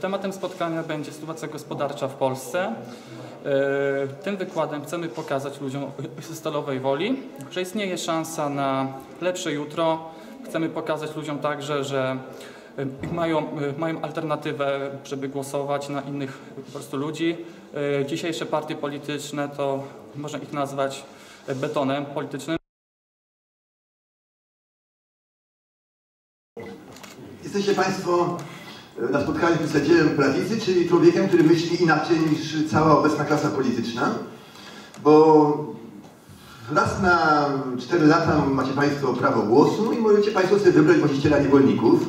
Tematem spotkania będzie sytuacja gospodarcza w Polsce. E, Tym wykładem chcemy pokazać ludziom o stalowej woli, że istnieje szansa na lepsze jutro. Chcemy pokazać ludziom także, że e, mają, e, mają alternatywę, żeby głosować na innych po prostu ludzi. Dzisiejsze partie polityczne to można ich nazwać betonem politycznym. Jesteście Państwo na spotkaniu przedstawicielem prawicy, czyli człowiekiem, który myśli inaczej niż cała obecna klasa polityczna, bo raz na 4 lata macie Państwo prawo głosu i możecie Państwo sobie wybrać właściciela niewolników.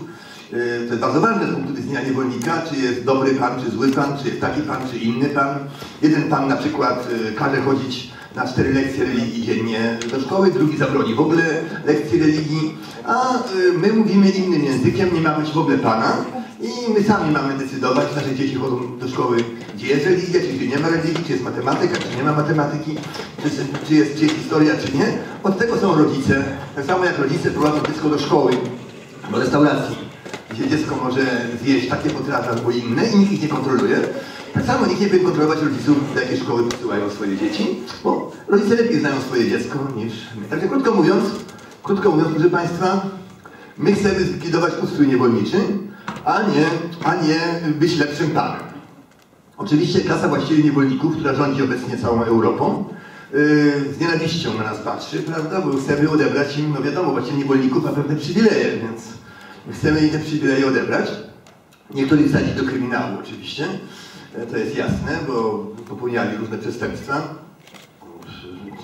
E, To jest bardzo ważne z punktu widzenia niewolnika, czy jest dobry pan, czy zły pan, czy jest taki pan, czy inny pan. Jeden pan na przykład e, każe chodzić na cztery lekcje religii dziennie do szkoły, drugi zabroni w ogóle lekcji religii, a y, my mówimy innym językiem, nie ma być w ogóle Pana i my sami mamy decydować, nasze dzieci chodzą do szkoły, gdzie jest religia, czy gdzie nie ma religii, czy jest matematyka, czy nie ma matematyki, czy, czy, jest, czy historia, czy nie. Od tego są rodzice, tak samo jak rodzice prowadzą dziecko do szkoły, do restauracji, gdzie dziecko może zjeść takie potrawy albo inne i nikt ich nie kontroluje. Tak samo nikt nie powinien kontrolować rodziców, do jakiej szkoły posyłają swoje dzieci, bo rodzice lepiej znają swoje dziecko niż my. Także krótko mówiąc, krótko mówiąc, proszę Państwa, my chcemy zlikwidować ustrój niewolniczy, a nie, a nie być lepszym panem. Oczywiście klasa właściwie niewolników, która rządzi obecnie całą Europą, yy, z nienawiścią na nas patrzy, prawda, bo chcemy odebrać im, no wiadomo, właściwie niewolników ma pewne przywileje, więc chcemy im te przywileje odebrać. Niektórych wsadzić do kryminału oczywiście, E, to jest jasne, bo popełniali różne przestępstwa,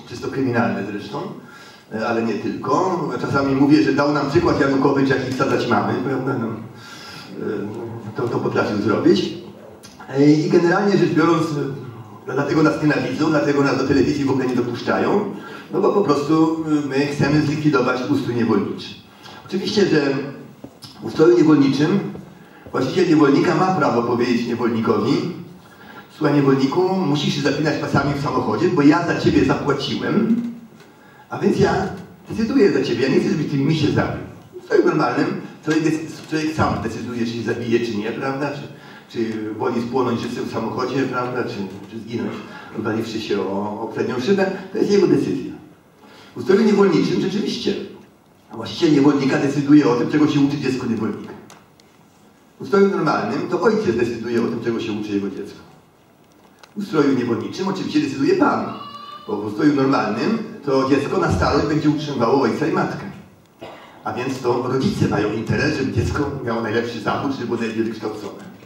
czysto kryminalne zresztą, e, ale nie tylko. Czasami mówię, że dał nam przykład Janukowicz, jak ich wsadzać mamy, prawda, no, to, to potrafił zrobić. I generalnie rzecz biorąc, e, dlatego nas nienawidzą, dlatego nas do telewizji w ogóle nie dopuszczają, no bo po prostu e, my chcemy zlikwidować ustrój niewolniczy. Oczywiście, że w ustroju niewolniczym właściciel niewolnika ma prawo powiedzieć niewolnikowi, słuchaj niewolniku, musisz się zapinać pasami w samochodzie, bo ja za ciebie zapłaciłem, a więc ja decyduję za ciebie, ja nie chcę, żebyś ty mi się zabił. W ustroju normalnym człowiek, człowiek sam decyduje, czy się zabije, czy nie, prawda? Czy, czy woli spłonąć żywcem w samochodzie, prawda? Czy, czy zginąć, rozwaliwszy się o, o przednią szybę, to jest jego decyzja. W ustroju niewolniczym rzeczywiście właściciel niewolnika decyduje o tym, czego się uczy dziecko niewolnika. W ustroju normalnym to ojciec decyduje o tym, czego się uczy jego dziecko. W ustroju niewolniczym oczywiście decyduje pan, bo w ustroju normalnym to dziecko na starość będzie utrzymywało ojca i matkę. A więc to rodzice mają interes, żeby dziecko miało najlepszy zawód, żeby było najlepiej wykształcone.